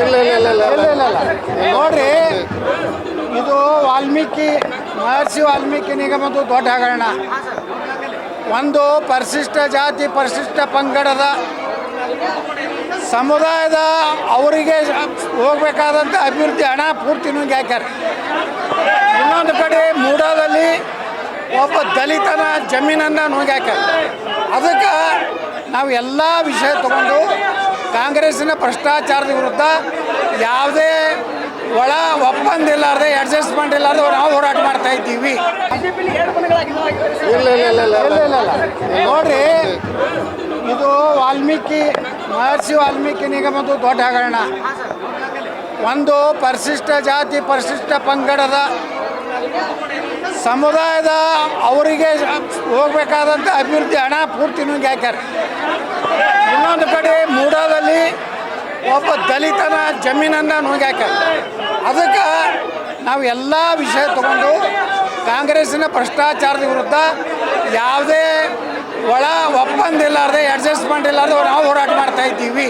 ಇಲ್ಲ ಇಲ್ಲ ಇಲ್ಲ ಇಲ್ಲ ಇಲ್ಲ ನೋಡ್ರಿ, ಇದು ವಾಲ್ಮೀಕಿ, ಮಹರ್ಷಿ ವಾಲ್ಮೀಕಿ ನಿಗಮದ ದೊಡ್ಡ ಹಗರಣ. ಒಂದು ಪರಿಶಿಷ್ಟ ಜಾತಿ, ಪರಿಶಿಷ್ಟ ಪಂಗಡದ ಸಮುದಾಯದ ಅವರಿಗೆ ಹೋಗ್ಬೇಕಾದಂಥ ಅಭಿವೃದ್ಧಿ ಹಣ ಪೂರ್ತಿ ನುಂಗಿ ಹಾಕ್ಯಾರ. ಇನ್ನೊಂದು ಕಡೆ ಮೂಡಾದಲ್ಲಿ ಒಬ್ಬ ದಲಿತನ ಜಮೀನನ್ನು ನುಂಗಿ ಹಾಕ್ಯಾರ. ಅದಕ್ಕೆ ನಾವು ಎಲ್ಲ ವಿಷಯ ತಗೊಂಡು ಕಾಂಗ್ರೆಸ್ಸಿನ ಭ್ರಷ್ಟಾಚಾರದ ವಿರುದ್ಧ ಯಾವುದೇ ಒಳ ಒಪ್ಪಂದ ಇಲ್ಲಾರ್ದೆ ಅಡ್ಜಸ್ಟ್ಮೆಂಟ್ ಇಲ್ಲಾರ್ದೆ ನಾವು ಹೋರಾಟ ಮಾಡ್ತಾ ಇದ್ದೀವಿ. ಇಲ್ಲ ಇಲ್ಲ ಇಲ್ಲ ನೋಡ್ರಿ ಇದು ವಾಲ್ಮೀಕಿ ಮಹರ್ಷಿ ವಾಲ್ಮೀಕಿ ನಿಗಮದ್ದು ದೊಡ್ಡ ಹಗರಣ. ಒಂದು ಪರಿಶಿಷ್ಟ ಜಾತಿ ಪರಿಶಿಷ್ಟ ಪಂಗಡದ ಸಮುದಾಯದ ಅವರಿಗೆ ಹೋಗ್ಬೇಕಾದಂಥ ಅಭಿವೃದ್ಧಿ ಹಣ ಪೂರ್ತಿ ನುಂಗಿ ಹಾಕ್ಯಾರ. ಒಬ್ಬ ದಲಿತನ ಜಮೀನನ್ನು ನುಗ್ಯಾಕ. ಅದಕ್ಕೆ ನಾವು ಎಲ್ಲ ವಿಷಯ ತಗೊಂಡು ಕಾಂಗ್ರೆಸ್ಸಿನ ಭ್ರಷ್ಟಾಚಾರದ ವಿರುದ್ಧ ಯಾವುದೇ ಒಳ ಒಪ್ಪಂದ ಇಲ್ಲಾರ್ದೆ ಅಡ್ಜಸ್ಟ್ಮೆಂಟ್ ಇಲ್ಲಾರ್ದೆ ನಾವು ಹೋರಾಟ ಮಾಡ್ತಾ ಇದ್ದೀವಿ.